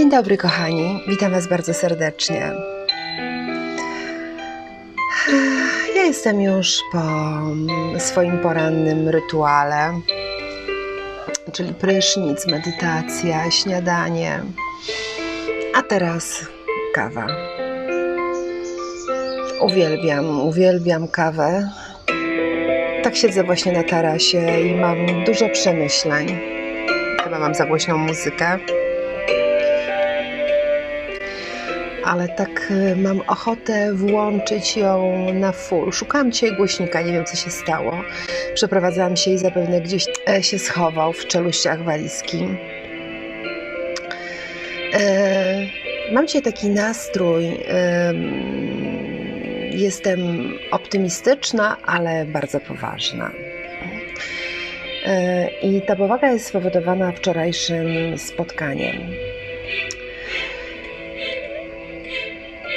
Dzień dobry, kochani. Witam Was bardzo serdecznie. Ja jestem już po swoim porannym rytuale, czyli prysznic, medytacja, śniadanie, a teraz kawa. Uwielbiam, uwielbiam kawę. Tak siedzę właśnie na tarasie i mam dużo przemyśleń. Chyba mam za głośną muzykę. Ale tak y, mam ochotę włączyć ją na full. Szukałam dzisiaj głośnika, nie wiem co się stało. Przeprowadzałam się i zapewne gdzieś e, się schował w czeluściach walizki. E, Mam dzisiaj taki nastrój. em, Jestem optymistyczna, ale bardzo poważna. E, I ta powaga jest spowodowana wczorajszym spotkaniem.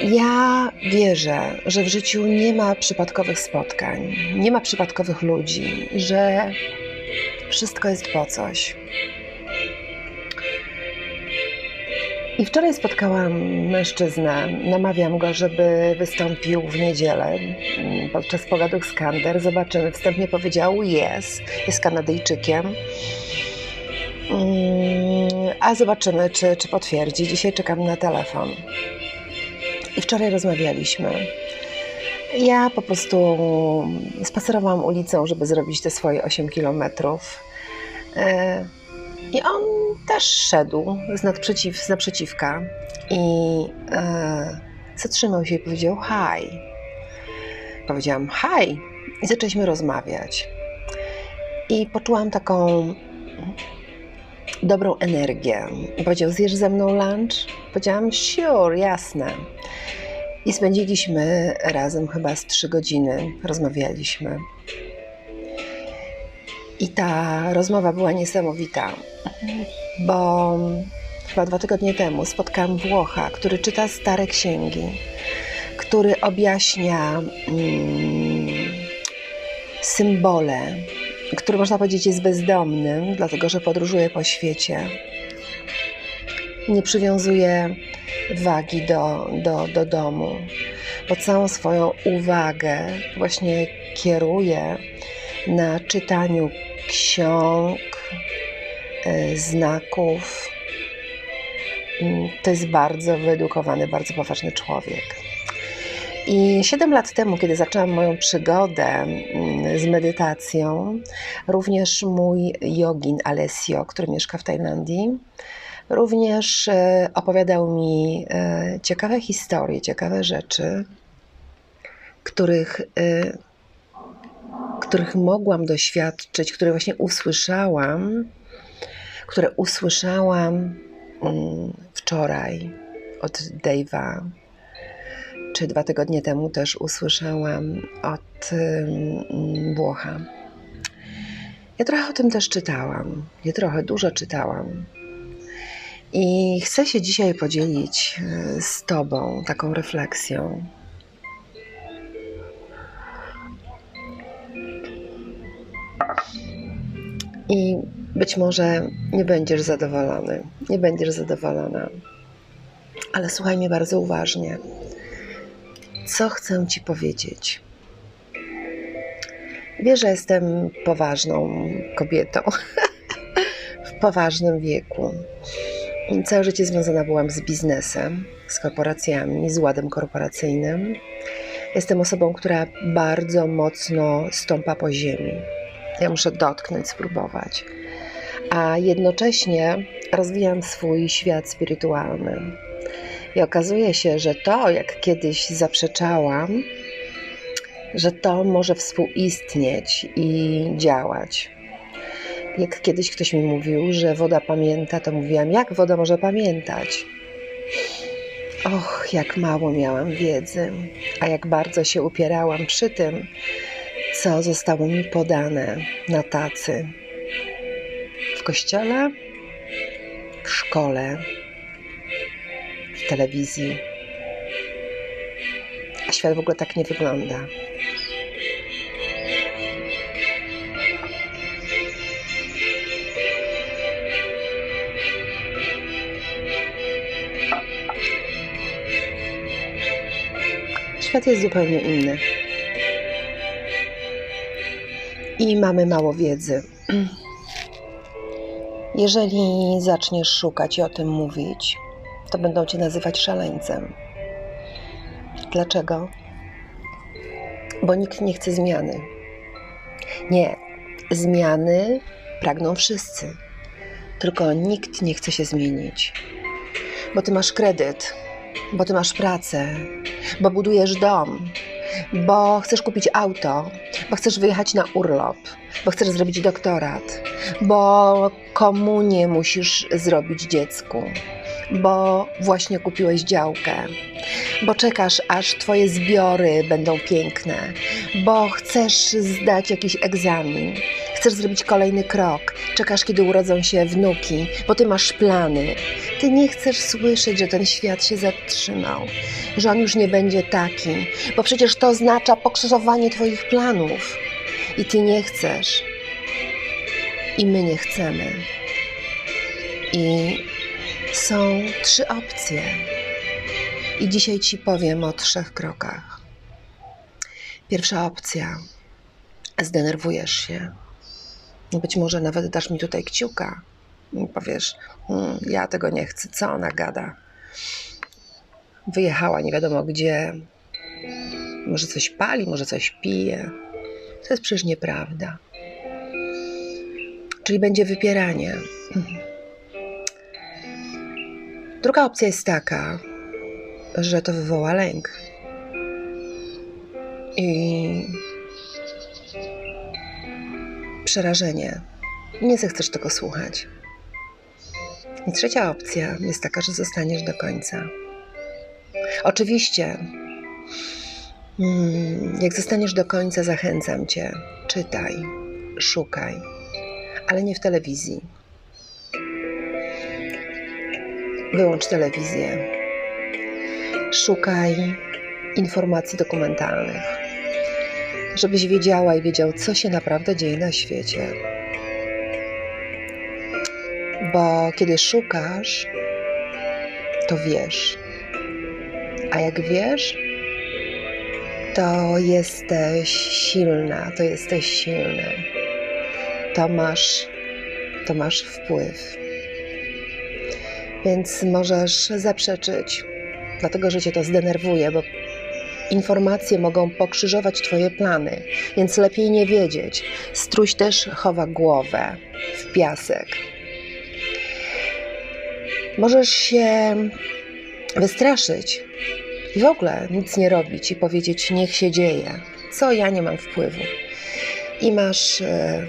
Ja wierzę, że w życiu nie ma przypadkowych spotkań, nie ma przypadkowych ludzi, że wszystko jest po coś. I wczoraj spotkałam mężczyznę. Namawiam go, żeby wystąpił w niedzielę podczas pogadów Skander. Zobaczymy. Wstępnie powiedział yes, jest Kanadyjczykiem. Mm, A zobaczymy, czy, czy potwierdzi. Dzisiaj czekam na telefon. I wczoraj rozmawialiśmy. Ja po prostu spacerowałam ulicą, żeby zrobić te swoje 8 kilometrów. E, I on też szedł z, nadprzeciw, z naprzeciwka i e, zatrzymał się i powiedział hi. Powiedziałam hi i zaczęliśmy rozmawiać. I poczułam taką dobrą energię. Powiedział, zjesz ze mną lunch? Powiedziałam, sure, jasne. I spędziliśmy razem chyba z trzy godziny, rozmawialiśmy. I ta rozmowa była niesamowita, bo chyba dwa tygodnie temu spotkałam Włocha, który czyta stare księgi, który objaśnia mm, symbole, który można powiedzieć jest bezdomnym, dlatego że podróżuje po świecie. Nie przywiązuje wagi do, do, do domu, bo całą swoją uwagę właśnie kieruje na czytaniu ksiąg, e, znaków. Mm, To jest bardzo wyedukowany, bardzo poważny człowiek. I 7 lat temu, kiedy zaczęłam moją przygodę mm, z medytacją, również mój jogin Alessio, który mieszka w Tajlandii, również e, opowiadał mi e, ciekawe historie, ciekawe rzeczy, których, e, których mogłam doświadczyć, które właśnie usłyszałam, które usłyszałam mm, wczoraj od Dave'a, czy dwa tygodnie temu też usłyszałam od Włocha. Ja trochę o tym też czytałam. Ja trochę dużo czytałam. I chcę się dzisiaj podzielić y, z Tobą taką refleksją. I być może nie będziesz zadowolony, nie będziesz zadowolona, ale słuchaj mnie bardzo uważnie. Co chcę Ci powiedzieć? Wiesz, że jestem poważną kobietą w poważnym wieku. Całe życie związana byłam z biznesem, z korporacjami, z ładem korporacyjnym. Jestem osobą, która bardzo mocno stąpa po ziemi. Ja muszę dotknąć, spróbować. A jednocześnie rozwijam swój świat spirytualny. I okazuje się, że to, jak kiedyś zaprzeczałam, że to może współistnieć i działać. Jak kiedyś ktoś mi mówił, że woda pamięta, to mówiłam, jak woda może pamiętać? Och, jak mało miałam wiedzy, a jak bardzo się upierałam przy tym, co zostało mi podane na tacy. W kościele, w szkole, telewizji. A świat w ogóle tak nie wygląda. Świat jest zupełnie inny. I mamy mało wiedzy. Jeżeli zaczniesz szukać i o tym mówić, to będą cię nazywać szaleńcem. Dlaczego? Bo nikt nie chce zmiany. Nie, zmiany pragną wszyscy, tylko nikt nie chce się zmienić. Bo ty masz kredyt, bo ty masz pracę, bo budujesz dom, bo chcesz kupić auto, bo chcesz wyjechać na urlop, bo chcesz zrobić doktorat, bo komunię musisz zrobić dziecku, bo właśnie kupiłeś działkę, bo czekasz, aż twoje zbiory będą piękne, bo chcesz zdać jakiś egzamin, chcesz zrobić kolejny krok, czekasz, kiedy urodzą się wnuki, bo ty masz plany. Ty nie chcesz słyszeć, że ten świat się zatrzymał, że on już nie będzie taki, bo przecież to oznacza pokrzyżowanie twoich planów. I ty nie chcesz. I my nie chcemy. I są trzy opcje. I dzisiaj ci powiem o trzech krokach. Pierwsza opcja. Zdenerwujesz się. Być może nawet dasz mi tutaj kciuka powiesz: "Mm, Ja tego nie chcę, co ona gada. Wyjechała nie wiadomo gdzie. Może coś pali, może coś pije. To jest przecież nieprawda. Czyli będzie wypieranie. Mhm. Druga opcja jest taka, że to wywoła lęk. I przerażenie. Nie zechcesz tego słuchać. I trzecia opcja jest taka, że zostaniesz do końca. Oczywiście, mm, jak zostaniesz do końca, zachęcam cię. Czytaj, szukaj, ale nie w telewizji. Wyłącz telewizję. Szukaj informacji dokumentalnych, żebyś wiedziała i wiedział, co się naprawdę dzieje na świecie. Bo kiedy szukasz, to wiesz. A jak wiesz, to jesteś silna, to jesteś silny. To masz, to masz wpływ. Więc możesz zaprzeczyć, dlatego że cię to zdenerwuje, bo informacje mogą pokrzyżować twoje plany, więc lepiej nie wiedzieć. Struś też chowa głowę w piasek. Możesz się wystraszyć i w ogóle nic nie robić i powiedzieć: Niech się dzieje, co ja nie mam wpływu. I masz e,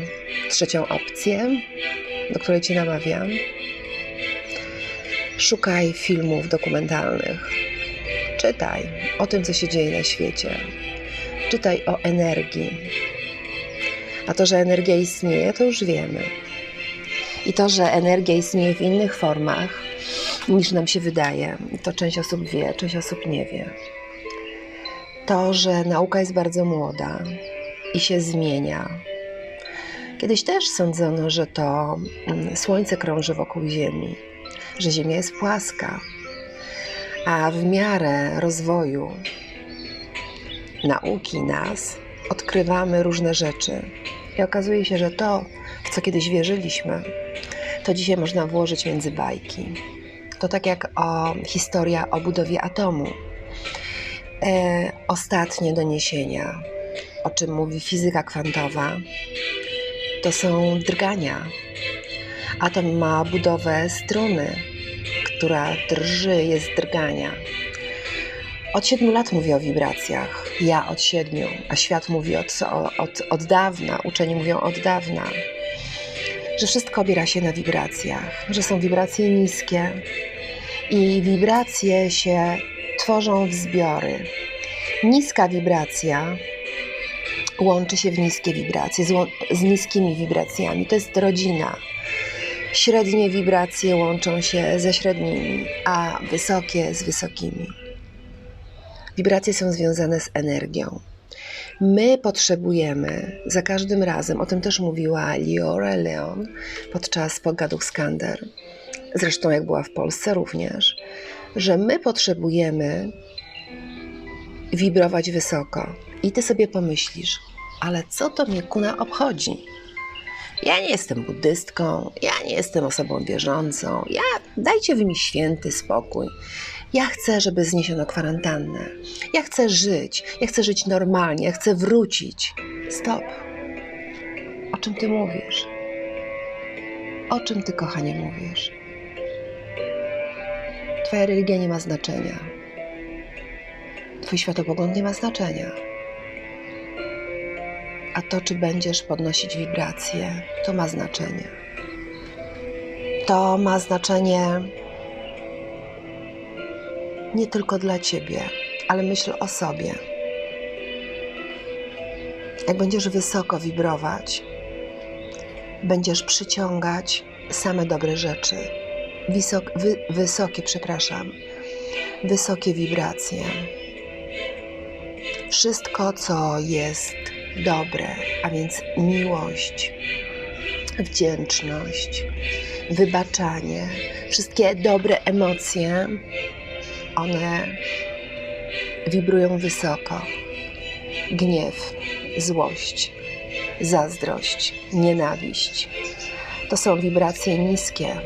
trzecią opcję, do której cię namawiam. Szukaj filmów dokumentalnych. Czytaj o tym, co się dzieje na świecie. Czytaj o energii. A to, że energia istnieje, to już wiemy. I to, że energia istnieje w innych formach niż nam się wydaje, to część osób wie, część osób nie wie. To, że nauka jest bardzo młoda i się zmienia. Kiedyś też sądzono, że to mm, Słońce krąży wokół Ziemi, że Ziemia jest płaska, a w miarę rozwoju nauki nas odkrywamy różne rzeczy. I okazuje się, że to, w co kiedyś wierzyliśmy, to dzisiaj można włożyć między bajki. To tak jak o historia o budowie atomu. E, ostatnie doniesienia, o czym mówi fizyka kwantowa, to są drgania. Atom ma budowę struny, która drży, jest drgania. Od siedmiu lat mówię o wibracjach. Ja od siedmiu, a świat mówi od, od, od dawna, uczeni mówią od dawna, że wszystko obiera się na wibracjach, że są wibracje niskie i wibracje się tworzą w zbiory. Niska wibracja łączy się w niskie wibracje z, z niskimi wibracjami. To jest rodzina. Średnie wibracje łączą się ze średnimi, a wysokie z wysokimi. Wibracje są związane z energią. My potrzebujemy za każdym razem, o tym też mówiła Liora Leon podczas pogadów Skander, zresztą jak była w Polsce również, że my potrzebujemy wibrować wysoko. I ty sobie pomyślisz, ale co to mnie kuna obchodzi? Ja nie jestem buddystką, ja nie jestem osobą wierzącą, ja dajcie wy mi święty spokój. Ja chcę, żeby zniesiono kwarantannę. Ja chcę żyć, ja chcę żyć normalnie, ja chcę wrócić. Stop. O czym ty mówisz? O czym ty, kochanie, mówisz? Twoja religia nie ma znaczenia. Twój światopogląd nie ma znaczenia. A to, czy będziesz podnosić wibracje, to ma znaczenie. To ma znaczenie nie tylko dla ciebie, ale myśl o sobie. Jak będziesz wysoko wibrować, będziesz przyciągać same dobre rzeczy. Wysok, wy, wysokie, przepraszam, wysokie wibracje. Wszystko, co jest dobre, a więc miłość, wdzięczność, wybaczanie, wszystkie dobre emocje, one wibrują wysoko. Gniew, złość, zazdrość, nienawiść to są wibracje niskie.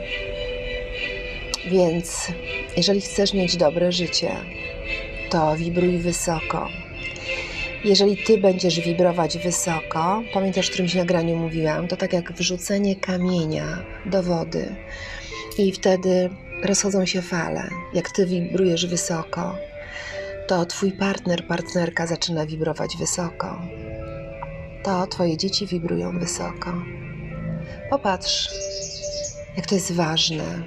Więc jeżeli chcesz mieć dobre życie, to wibruj wysoko. Jeżeli ty będziesz wibrować wysoko, pamiętasz, w którymś nagraniu mówiłam, to tak jak wrzucenie kamienia do wody i wtedy rozchodzą się fale. Jak ty wibrujesz wysoko, to twój partner, partnerka zaczyna wibrować wysoko. To twoje dzieci wibrują wysoko. Popatrz, jak to jest ważne.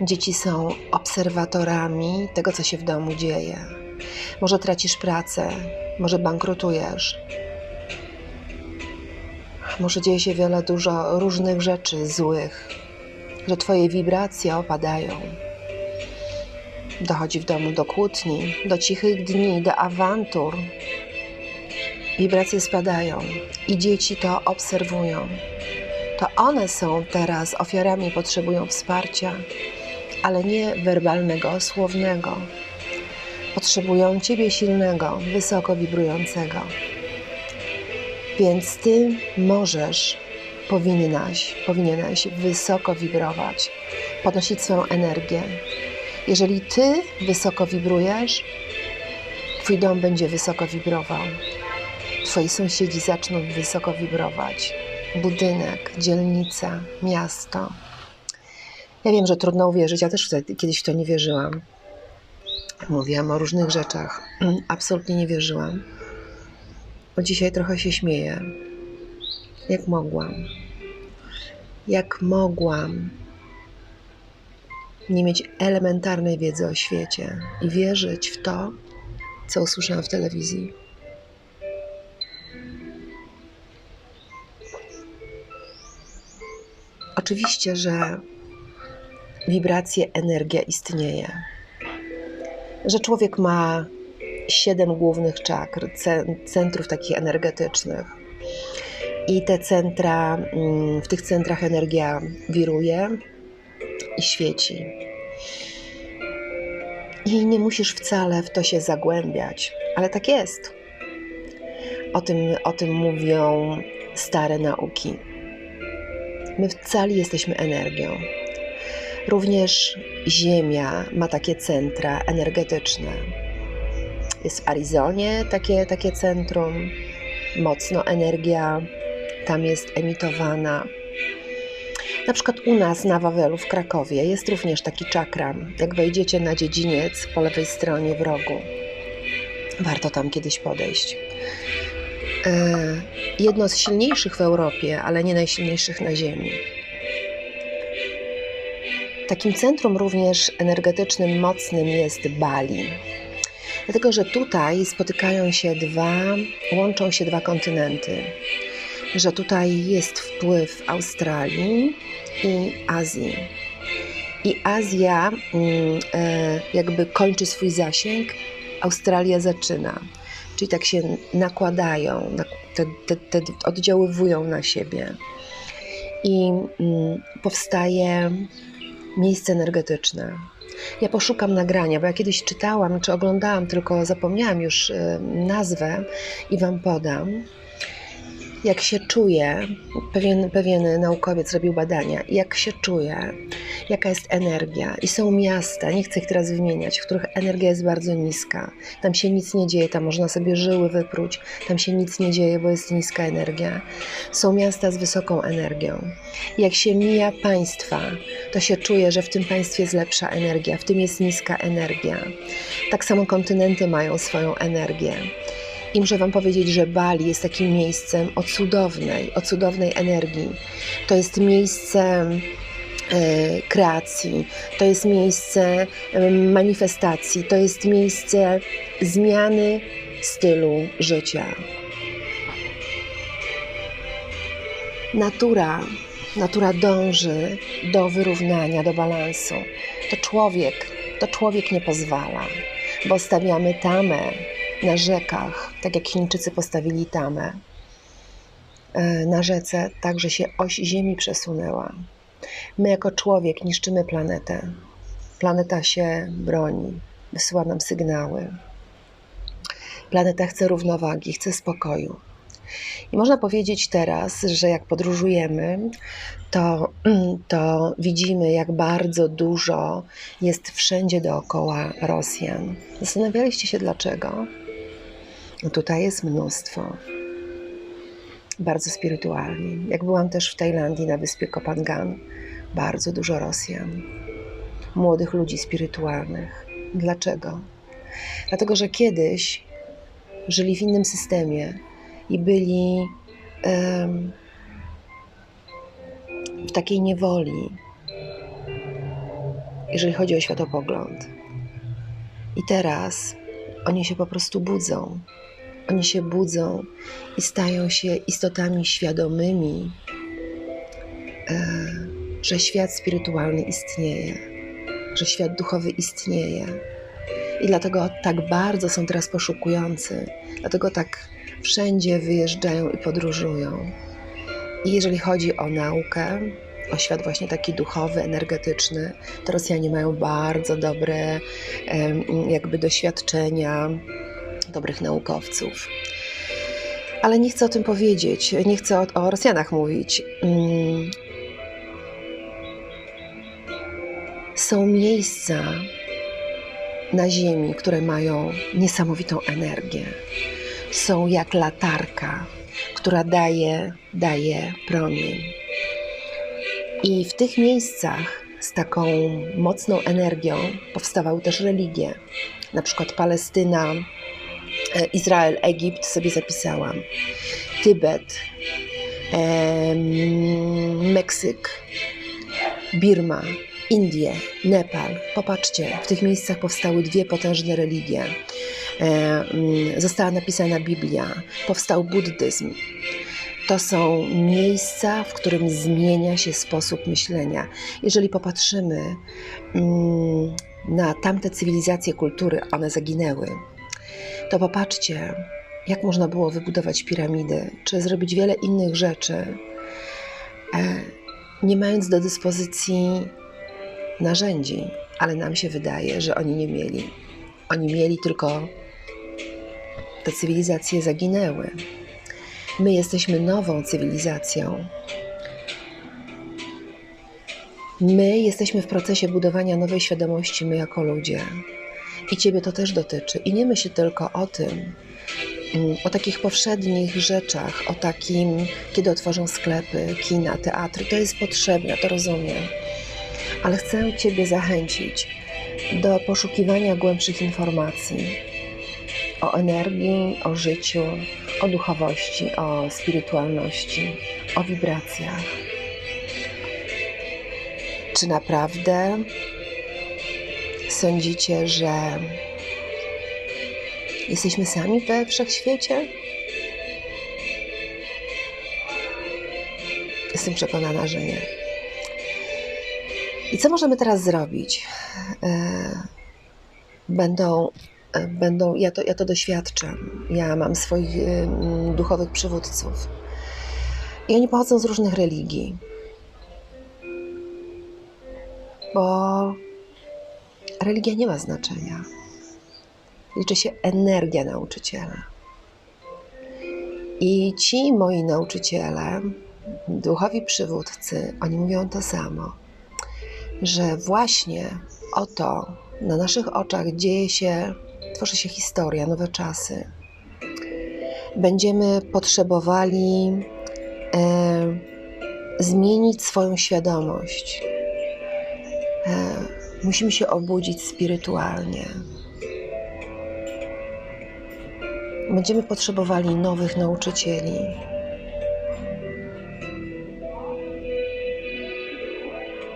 Dzieci są obserwatorami tego, co się w domu dzieje. Może tracisz pracę, może bankrutujesz. Może dzieje się wiele dużo różnych rzeczy złych, że twoje wibracje opadają. Dochodzi w domu do kłótni, do cichych dni, do awantur. Wibracje spadają i dzieci to obserwują. To one są teraz ofiarami, potrzebują wsparcia, ale nie werbalnego, słownego. Potrzebują Ciebie silnego, wysoko wibrującego. Więc Ty możesz, powinnaś, powinieneś wysoko wibrować, podnosić swoją energię. Jeżeli Ty wysoko wibrujesz, Twój dom będzie wysoko wibrował. Twoi sąsiedzi zaczną wysoko wibrować. Budynek, dzielnica, miasto. Ja wiem, że trudno uwierzyć, ja też kiedyś w to nie wierzyłam. Mówiłam o różnych rzeczach. Absolutnie nie wierzyłam. Bo dzisiaj trochę się śmieję. Jak mogłam? Jak mogłam nie mieć elementarnej wiedzy o świecie i wierzyć w to, co usłyszałam w telewizji? Oczywiście, że wibracje, energia istnieje. Że człowiek ma siedem głównych czakr, centrów takich energetycznych. I te centra, mm, w tych centrach energia wiruje i świeci. I nie musisz wcale w to się zagłębiać, ale tak jest. O tym, o tym mówią stare nauki. My wcale jesteśmy energią. Również Ziemia ma takie centra energetyczne. Jest w Arizonie takie, takie centrum, mocno energia tam jest emitowana. Na przykład u nas na Wawelu w Krakowie jest również taki czakram. Jak wejdziecie na dziedziniec po lewej stronie w rogu, warto tam kiedyś podejść. E, jedno z silniejszych w Europie, ale nie najsilniejszych na Ziemi. Takim centrum również energetycznym mocnym jest Bali. Dlatego, że tutaj spotykają się dwa, łączą się dwa kontynenty. Że tutaj jest wpływ Australii i Azji. I Azja mm, e, jakby kończy swój zasięg, Australia zaczyna. Czyli tak się nakładają, te, te, te oddziaływują na siebie. I mm, powstaje miejsce energetyczne. Ja poszukam nagrania, bo ja kiedyś czytałam czy oglądałam, tylko zapomniałam już y, nazwę i Wam podam. Jak się czuje, pewien, pewien naukowiec robił badania, jak się czuje, jaka jest energia. I są miasta, nie chcę ich teraz wymieniać, w których energia jest bardzo niska. Tam się nic nie dzieje, tam można sobie żyły wypróć, tam się nic nie dzieje, bo jest niska energia. Są miasta z wysoką energią. I jak się mija państwa, to się czuje, że w tym państwie jest lepsza energia, w tym jest niska energia. Tak samo kontynenty mają swoją energię. I muszę Wam powiedzieć, że Bali jest takim miejscem o cudownej, o cudownej energii. To jest miejsce e, kreacji, to jest miejsce e, manifestacji, to jest miejsce zmiany stylu życia. Natura, natura dąży do wyrównania, do balansu. To człowiek, to człowiek nie pozwala, bo stawiamy tamę na rzekach, tak jak Chińczycy postawili tamę e, na rzece, tak że się oś Ziemi przesunęła. My jako człowiek niszczymy planetę. Planeta się broni, wysyła nam sygnały. Planeta chce równowagi, chce spokoju. I można powiedzieć teraz, że jak podróżujemy, to, to widzimy, jak bardzo dużo jest wszędzie dookoła Rosjan. Zastanawialiście się dlaczego? No tutaj jest mnóstwo. Bardzo spirytualnie. Jak byłam też w Tajlandii na wyspie Kopangan, bardzo dużo Rosjan. Młodych ludzi spirytualnych. Dlaczego? Dlatego, że kiedyś żyli w innym systemie i byli um, w takiej niewoli, jeżeli chodzi o światopogląd. I teraz oni się po prostu budzą. Oni się budzą i stają się istotami świadomymi, e, że świat spirytualny istnieje, że świat duchowy istnieje. I dlatego tak bardzo są teraz poszukujący, dlatego tak wszędzie wyjeżdżają i podróżują. I jeżeli chodzi o naukę, o świat właśnie taki duchowy, energetyczny, to Rosjanie mają bardzo dobre jakby doświadczenia, dobrych naukowców. Ale nie chcę o tym powiedzieć, nie chcę o, o Rosjanach mówić. Mm. Są miejsca na Ziemi, które mają niesamowitą energię. Są jak latarka, która daje, daje promień. I w tych miejscach z taką mocną energią powstawały też religie. Na przykład Palestyna, Izrael, Egipt sobie zapisałam. Tybet, Meksyk, Birma, Indie, Nepal. Popatrzcie, w tych miejscach powstały dwie potężne religie. E, mm, została napisana Biblia, powstał buddyzm. To są miejsca, w którym zmienia się sposób myślenia. Jeżeli popatrzymy mm, na tamte cywilizacje, kultury, one zaginęły, to popatrzcie, jak można było wybudować piramidy, czy zrobić wiele innych rzeczy, e, nie mając do dyspozycji narzędzi, ale nam się wydaje, że oni nie mieli. Oni mieli tylko te cywilizacje zaginęły. My jesteśmy nową cywilizacją. My jesteśmy w procesie budowania nowej świadomości, my jako ludzie. I Ciebie to też dotyczy. I nie myśl tylko o tym, mm, o takich powszednich rzeczach, o takim, kiedy otworzą sklepy, kina, teatry. To jest potrzebne, to rozumiem. Ale chcę Ciebie zachęcić do poszukiwania głębszych informacji o energii, o życiu, o duchowości, o spirytualności, o wibracjach. Czy naprawdę sądzicie, że jesteśmy sami we wszechświecie? Jestem przekonana, że nie. I co możemy teraz zrobić? E, będą będą, ja to, ja to doświadczam. Ja mam swoich y, duchowych przywódców. I oni pochodzą z różnych religii. Bo religia nie ma znaczenia. Liczy się energia nauczyciela. I ci moi nauczyciele, duchowi przywódcy, oni mówią to samo, że właśnie oto na naszych oczach dzieje się, tworzy się historia, nowe czasy. Będziemy potrzebowali e, zmienić swoją świadomość. E, musimy się obudzić spirytualnie. Będziemy potrzebowali nowych nauczycieli.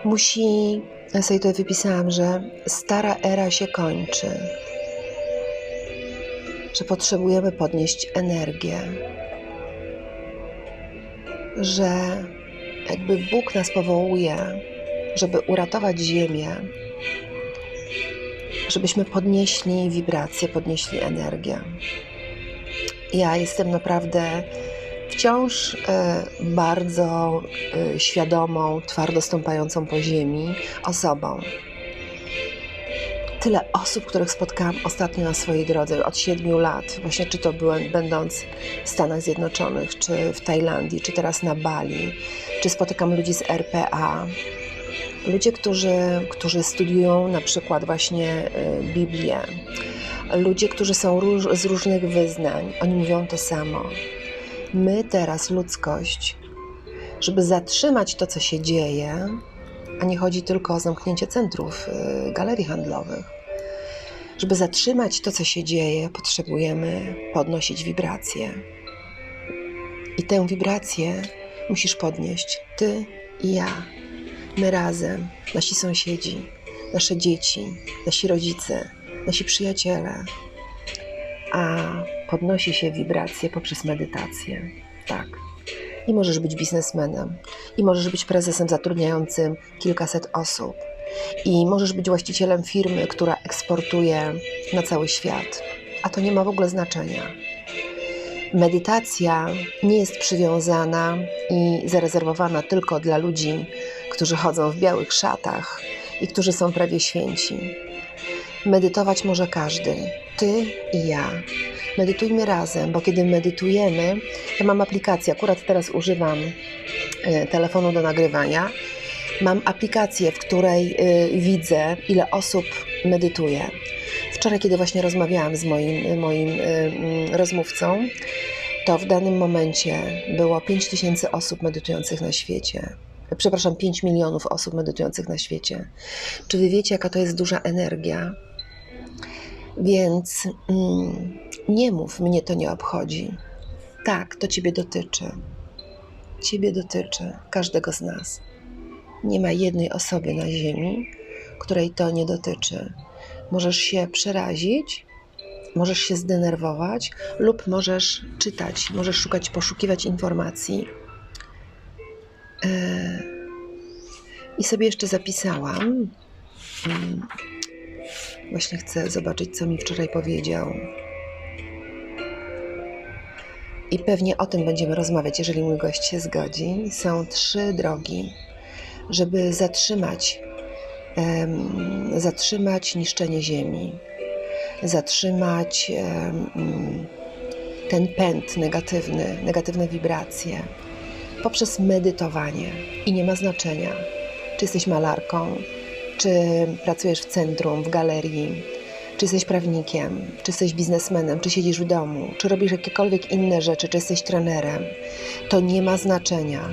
Musi, ja sobie to wypisałam, że stara era się kończy, że potrzebujemy podnieść energię, że jakby Bóg nas powołuje, żeby uratować Ziemię, żebyśmy podnieśli wibrację, podnieśli energię. Ja jestem naprawdę wciąż e, bardzo e, świadomą, twardo stąpającą po ziemi osobą. Tyle osób, których spotkałam ostatnio na swojej drodze od siedmiu lat, właśnie czy to byłem będąc w Stanach Zjednoczonych, czy w Tajlandii, czy teraz na Bali, czy spotykam ludzi z RPA, ludzie, którzy, którzy studiują na przykład właśnie y, Biblię, ludzie, którzy są róż, z różnych wyznań, oni mówią to samo. My teraz, ludzkość, żeby zatrzymać to, co się dzieje, a nie chodzi tylko o zamknięcie centrów, y, galerii handlowych. Żeby zatrzymać to, co się dzieje, potrzebujemy podnosić wibracje. I tę wibrację musisz podnieść ty i ja. My razem, nasi sąsiedzi, nasze dzieci, nasi rodzice, nasi przyjaciele. A podnosi się wibracje poprzez medytację. Tak. I możesz być biznesmenem, i możesz być prezesem zatrudniającym kilkaset osób, i możesz być właścicielem firmy, która eksportuje na cały świat. A to nie ma w ogóle znaczenia. Medytacja nie jest przywiązana i zarezerwowana tylko dla ludzi, którzy chodzą w białych szatach i którzy są prawie święci. Medytować może każdy, ty i ja. Medytujmy razem, bo kiedy medytujemy, ja mam aplikację, akurat teraz używam e, telefonu do nagrywania. Mam aplikację, w której e, widzę, ile osób medytuje. Wczoraj, kiedy właśnie rozmawiałam z moim, moim y, y, rozmówcą, to w danym momencie było 5 tysięcy osób medytujących na świecie. Przepraszam, 5 milionów osób medytujących na świecie. Czy wy wiecie, jaka to jest duża energia? Więc mm, nie mów, mnie to nie obchodzi. Tak, to ciebie dotyczy. Ciebie dotyczy, każdego z nas. Nie ma jednej osoby na Ziemi, której to nie dotyczy. Możesz się przerazić, możesz się zdenerwować, lub możesz czytać, możesz szukać, poszukiwać informacji. E, I sobie jeszcze zapisałam. Mm, właśnie chcę zobaczyć, co mi wczoraj powiedział. I pewnie o tym będziemy rozmawiać, jeżeli mój gość się zgodzi. Są trzy drogi, żeby zatrzymać zatrzymać niszczenie ziemi, zatrzymać ten pęd negatywny, negatywne wibracje poprzez medytowanie. I nie ma znaczenia, czy jesteś malarką, czy pracujesz w centrum, w galerii, czy jesteś prawnikiem, czy jesteś biznesmenem, czy siedzisz w domu, czy robisz jakiekolwiek inne rzeczy, czy jesteś trenerem. To nie ma znaczenia.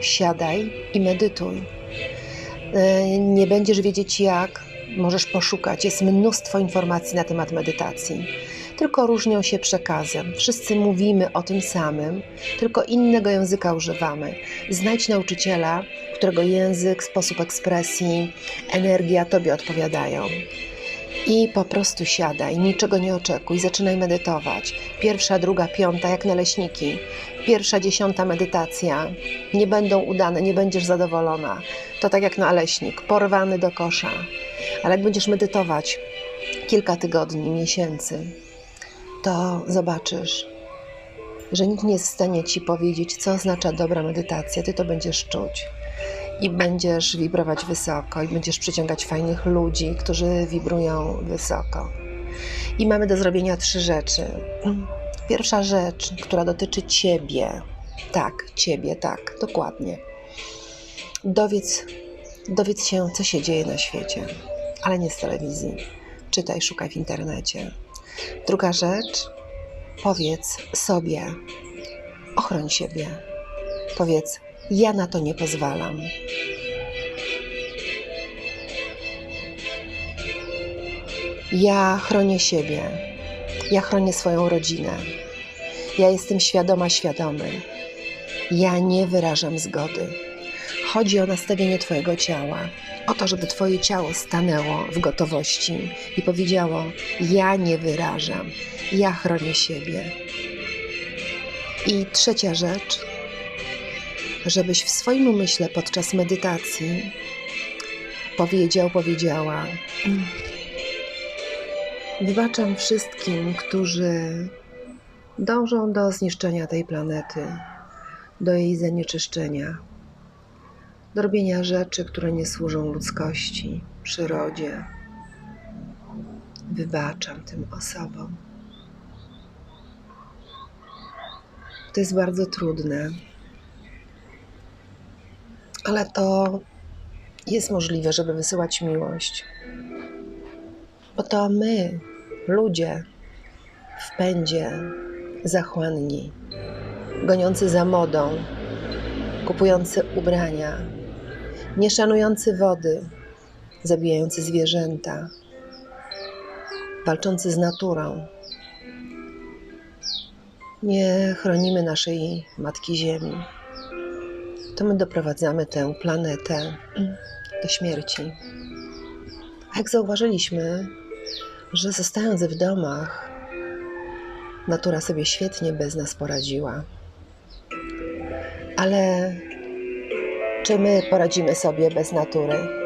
Siadaj i medytuj E, nie będziesz wiedzieć jak, możesz poszukać. Jest mnóstwo informacji na temat medytacji. Tylko różnią się przekazem. Wszyscy mówimy o tym samym, tylko innego języka używamy. Znajdź nauczyciela, którego język, sposób ekspresji, energia Tobie odpowiadają. I po prostu siadaj, niczego nie oczekuj, zaczynaj medytować. Pierwsza, druga, piąta, jak naleśniki. Pierwsza, dziesiąta medytacja. Nie będą udane, nie będziesz zadowolona. To tak jak naleśnik, porwany do kosza. Ale jak będziesz medytować kilka tygodni, miesięcy, to zobaczysz, że nikt nie jest w stanie ci powiedzieć, co oznacza dobra medytacja. Ty to będziesz czuć. i będziesz wibrować wysoko, i będziesz przyciągać fajnych ludzi, którzy wibrują wysoko. I mamy do zrobienia trzy rzeczy. Pierwsza rzecz, która dotyczy Ciebie. Tak, Ciebie, tak, dokładnie. Dowiedz, dowiedz się, co się dzieje na świecie, ale nie z telewizji. Czytaj, szukaj w internecie. Druga rzecz, powiedz sobie, ochroń siebie. Powiedz, ja na to nie pozwalam. Ja chronię siebie. Ja chronię swoją rodzinę. Ja jestem świadoma, świadomy. Ja nie wyrażam zgody. Chodzi o nastawienie Twojego ciała, o to, żeby Twoje ciało stanęło w gotowości i powiedziało: Ja nie wyrażam, ja chronię siebie. I trzecia rzecz, żebyś w swoim umyśle podczas medytacji powiedział, powiedziała: Wybaczam wszystkim, którzy dążą do zniszczenia tej planety, do jej zanieczyszczenia, do robienia rzeczy, które nie służą ludzkości, przyrodzie. Wybaczam tym osobom. To jest bardzo trudne, ale to jest możliwe, żeby wysyłać miłość. Bo to my, ludzie, w pędzie, zachłanni, goniący za modą, kupujący ubrania, nie szanujący wody, zabijający zwierzęta, walczący z naturą. Nie chronimy naszej Matki Ziemi. To my doprowadzamy tę planetę do śmierci. A jak zauważyliśmy, że zostając w domach, natura sobie świetnie bez nas poradziła. Ale czy my poradzimy sobie bez natury?